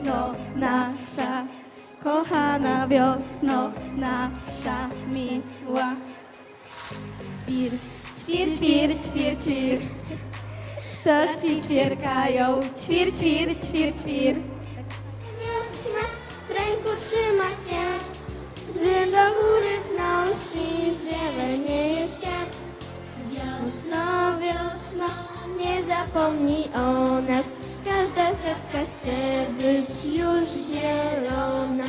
wiosno nasza, kochana wiosno nasza miła. Ćwir, ćwir, ćwir, ćwir, ćwir. Ptaszki ćwierkają, ćwir, ćwir, ćwir, ćwir. Wiosna w ręku trzyma kwiat, gdy do góry wznosi zielenieje świat. Wiosno, wiosno, nie zapomnij o nas. Kwiatka chce być już zielona.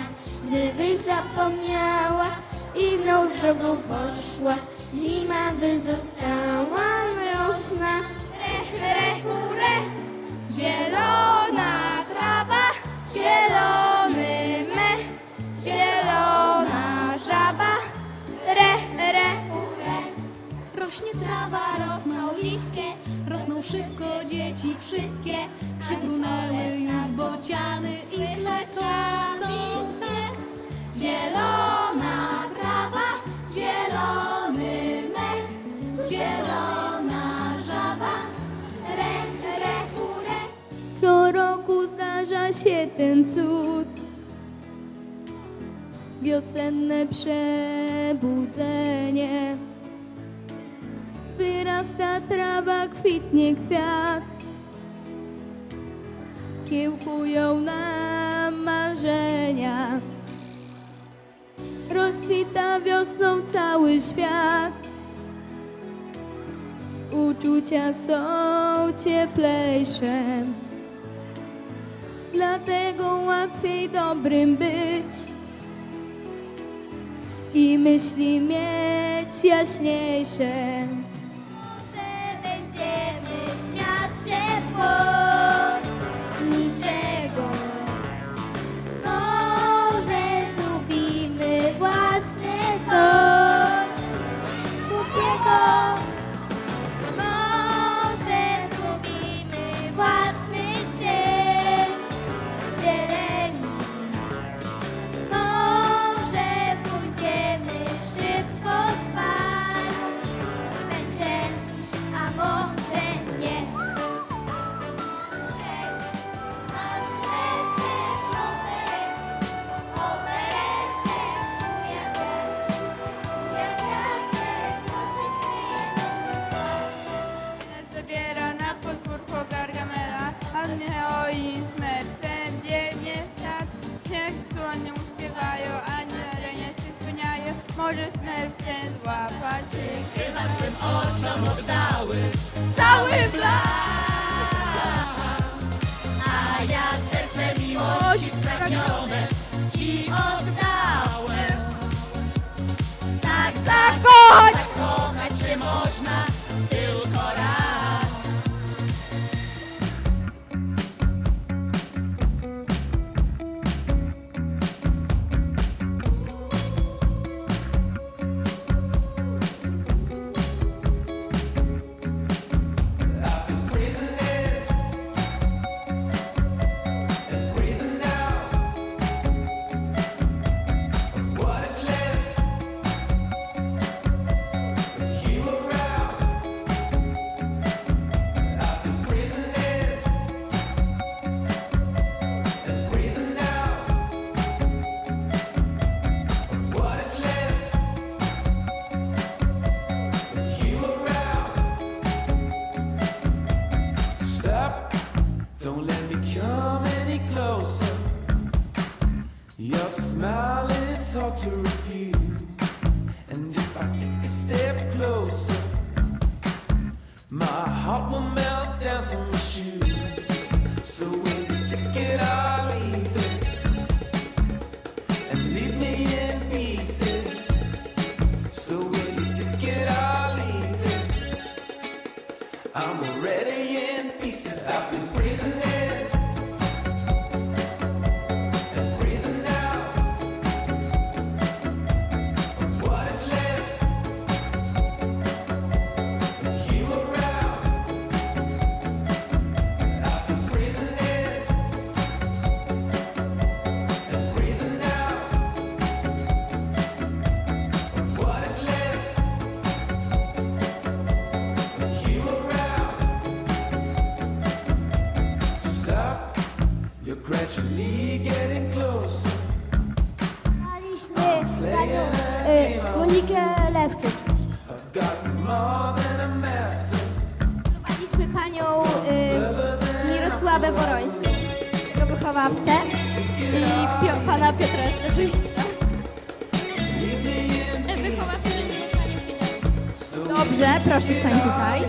Gdybyś zapomniała, inną drogą poszła, zima by została mroczna. Rech, rechu, rech, zielona trawa, zielony mech, zielona żaba. Rech, rechu, rech, rośnie trawa, rosną liskie, Rosną szybko dzieci wszystkie, przyfrunęły już bociany i klecą tak. Zielona trawa, zielony mech, zielona żaba. Rech, rechu, rech. Co roku zdarza się ten cud. Wiosenne przebudzenie. Wyrasta trawa, kwitnie kwiat. Kiełkują nam marzenia. Rozkwita wiosną cały świat. Uczucia są cieplejsze. Dlatego łatwiej dobrym być i myśli mieć jaśniejsze. Cały blask, a ja serce miłości spragnione ci oddałem. Tak zakochać, zakochać się można to refuse. And if I take a step closer, my heart will melt down to my shoes. So you take it or leave it? And leave me in pieces. So you take it or leave it? I'm already in pieces. I've been breathing in Lewczyk. Prowadziśmy panią y, Mirosławę Borońską, jego wychowawcę i pana Piotra pani Dobrze, proszę stań tutaj.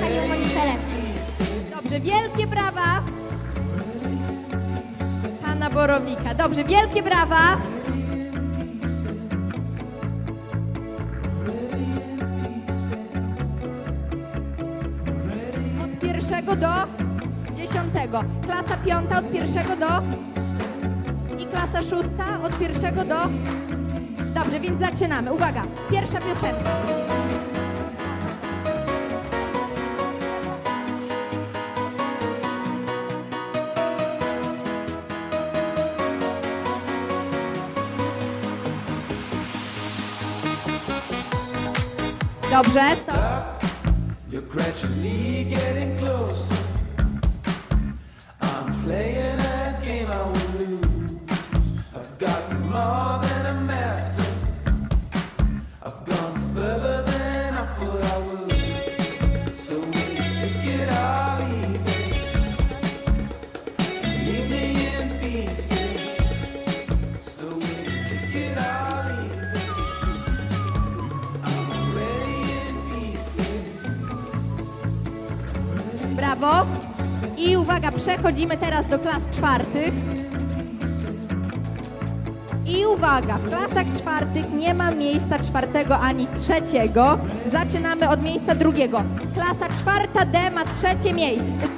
Panią Monikę Lewczyk. Dobrze, wielkie brawa. Pana Borowika. Dobrze, wielkie brawa. Pierwszego do dziesiątego. Klasa piąta od pierwszego do i klasa szósta od pierwszego do... Dobrze, więc zaczynamy. Uwaga, pierwsza piosenka. Dobrze, stop. You're gradually getting closer. I'm playing uwaga, przechodzimy teraz do klas czwartych. I uwaga, w klasach czwartych nie ma miejsca czwartego ani trzeciego. Zaczynamy od miejsca drugiego. Klasa czwarta D ma trzecie miejsce.